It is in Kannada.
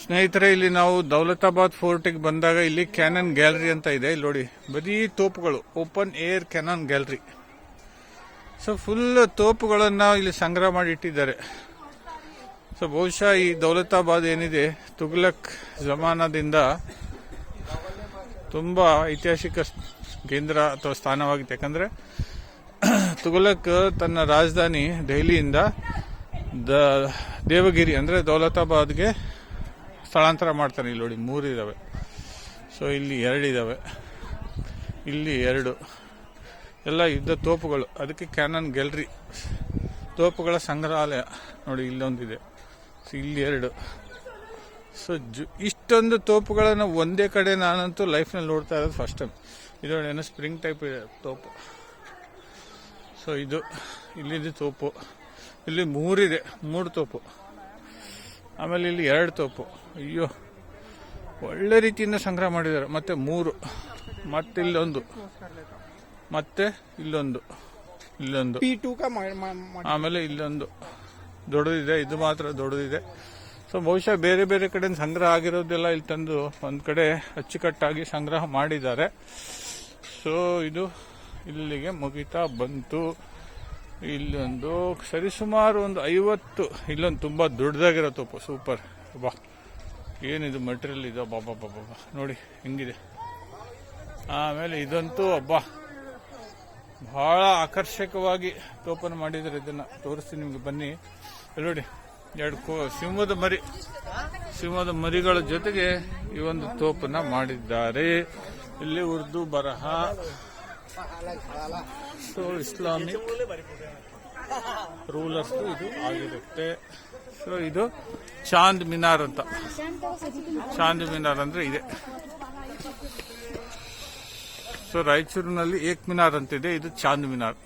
ಸ್ನೇಹಿತರೆ, ಇಲ್ಲಿ ನಾವು ದೌಲತಾಬಾದ್ ಫೋರ್ಟಿಗೆ ಬಂದಾಗ ಇಲ್ಲಿ ಕ್ಯಾನನ್ ಗ್ಯಾಲರಿ ಅಂತ ಇದೆ. ಇಲ್ಲಿ ನೋಡಿ, ಬರೀ ತೋಪುಗಳು, open air cannon gallery. So full ತೋಪುಗಳನ್ನು ಇಲ್ಲಿ ಸಂಗ್ರಹ ಮಾಡಿ ಇಟ್ಟಿದ್ದಾರೆ. ಸೊ ಬಹುಶಃ ಈ ದೌಲತಾಬಾದ್ ಏನಿದೆ ತುಗ್ಲಕ್ ಜಮಾನದಿಂದ ತುಂಬಾ ಐತಿಹಾಸಿಕ ಕೇಂದ್ರ ಅಥವಾ ಸ್ಥಾನವಾಗಿತ್ತು ಯಾಕಂದರೆ, ತುಘಲಕ್ ತನ್ನ ರಾಜಧಾನಿ ದೆಹಲಿಯಿಂದ ದೇವಗಿರಿ, ಅಂದ್ರೆ ದೌಲತಾಬಾದ್ಗೆ ಸ್ಥಳಾಂತರ ಮಾಡ್ತಾನೆ ಇಲ್ಲಿ ನೋಡಿ ಮೂರಿದ್ದಾವೆ ಸೊ ಇಲ್ಲಿ ಎರಡಿದ್ದಾವೆ ಇಲ್ಲಿ ಎರಡು. ಎಲ್ಲ ಯುದ್ಧ ತೋಪುಗಳು. ಅದಕ್ಕೆ ಕ್ಯಾನನ್ ಗ್ಯಾಲರಿ ತೋಪುಗಳ ಸಂಗ್ರಹಾಲಯ. ನೋಡಿ, ಇಲ್ಲೊಂದಿದೆ. ಸೊ ಇಲ್ಲಿ ಎರಡು. ಸೊ ಜು ಇಷ್ಟೊಂದು ತೋಪುಗಳನ್ನು ಒಂದೇ ಕಡೆ ನಾನಂತೂ ಲೈಫ್ನಲ್ಲಿ ನೋಡ್ತಾ ಇರೋದು ಫಸ್ಟ್ ಟೈಮ್ ಇದು ಏನೋ ಸ್ಪ್ರಿಂಗ್ ಟೈಪ್ ಇದೆ ತೋಪು. ಸೊ ಇದು ಇಲ್ಲಿದ್ದು ತೋಪು. ಇಲ್ಲಿ ಮೂರಿದೆ. ಮೂರು ತೋಪು. ಆಮೇಲೆ ಇಲ್ಲಿ ಎರಡು ತೋಪು. ಅಯ್ಯೋ ಒಳ್ಳೆ ರೀತಿಯಿಂದ ಸಂಗ್ರಹ ಮಾಡಿದ್ದಾರೆ. ಮತ್ತೆ ಮೂರು ಮತ್ತೆ ಇಲ್ಲೊಂದು ಮತ್ತೆ ಇಲ್ಲೊಂದು ಇಲ್ಲೊಂದು. ಆಮೇಲೆ ಇಲ್ಲೊಂದು. ದೊಡ್ಡದಿದೆ ಇದು ಮಾತ್ರ ದೊಡ್ಡದಿದೆ. ಸೊ ಬಹುಶಃ ಬೇರೆ ಬೇರೆ ಕಡೆ ಸಂಗ್ರಹ ಆಗಿರೋದೆಲ್ಲ ಇಲ್ಲಿ ತಂದು ಒಂದು ಕಡೆ ಅಚ್ಚುಕಟ್ಟಾಗಿ ಸಂಗ್ರಹ ಮಾಡಿದ್ದಾರೆ. ಸೊ ಇದು ಇಲ್ಲಿಗೆ ಮುಗಿತಾ ಬಂತು. ಇಲ್ಲೊಂದು ಸರಿಸುಮಾರು ಒಂದು ಐವತ್ತು ಇಲ್ಲೊಂದು ತುಂಬಾ ದೊಡ್ಡದಾಗಿರೋ ತೋಪು ಸೂಪರ್ ಬಾ. ಏನಿದು ಮಟೀರಿಯಲ್ ಇದು? ಬಾಬಾ ಬಾಬಾ ನೋಡಿ, ಹೆಂಗಿದೆ. ಆಮೇಲೆ ಇದಂತೂ, ಅಬ್ಬಾ. ಬಹಳ ಆಕರ್ಷಕವಾಗಿ ತೋಪನ ಮಾಡಿದ್ದಾರೆ ಇದನ್ನ. ತೋರಿಸ್ತೀನಿ ನಿಮ್ಗೆ, ಬನ್ನಿ. ನೋಡಿ, ಎರಡು ಕೋ, ಸಿಂಹದ ಮರಿ. ಸಿಂಹದ ಮರಿಗಳ ಜೊತೆಗೆ ಈ ಒಂದು ತೋಪನ್ನ ಮಾಡಿದ್ದಾರೆ. ಇಲ್ಲಿ ಉರ್ದು, ಬರಹ. ಸೊ ಇಸ್ಲಾಮಿಕ್ ರೂಲರ್ಸ್ ಇದು ಆಗಿರುತ್ತೆ. ಸೊ ಇದು ಚಾಂದ್ ಮಿನಾರ್ ಅಂತ. ಚಾಂದ್ ಮಿನಾರ್ ಅಂದ್ರೆ ಇದೆ. ಸೊ ರಾಯಚೂರಿನಲ್ಲಿ ಏಕ್ ಮಿನಾರ್ ಅಂತಿದೆ. ಇದು ಚಾಂದ್ ಮಿನಾರ್.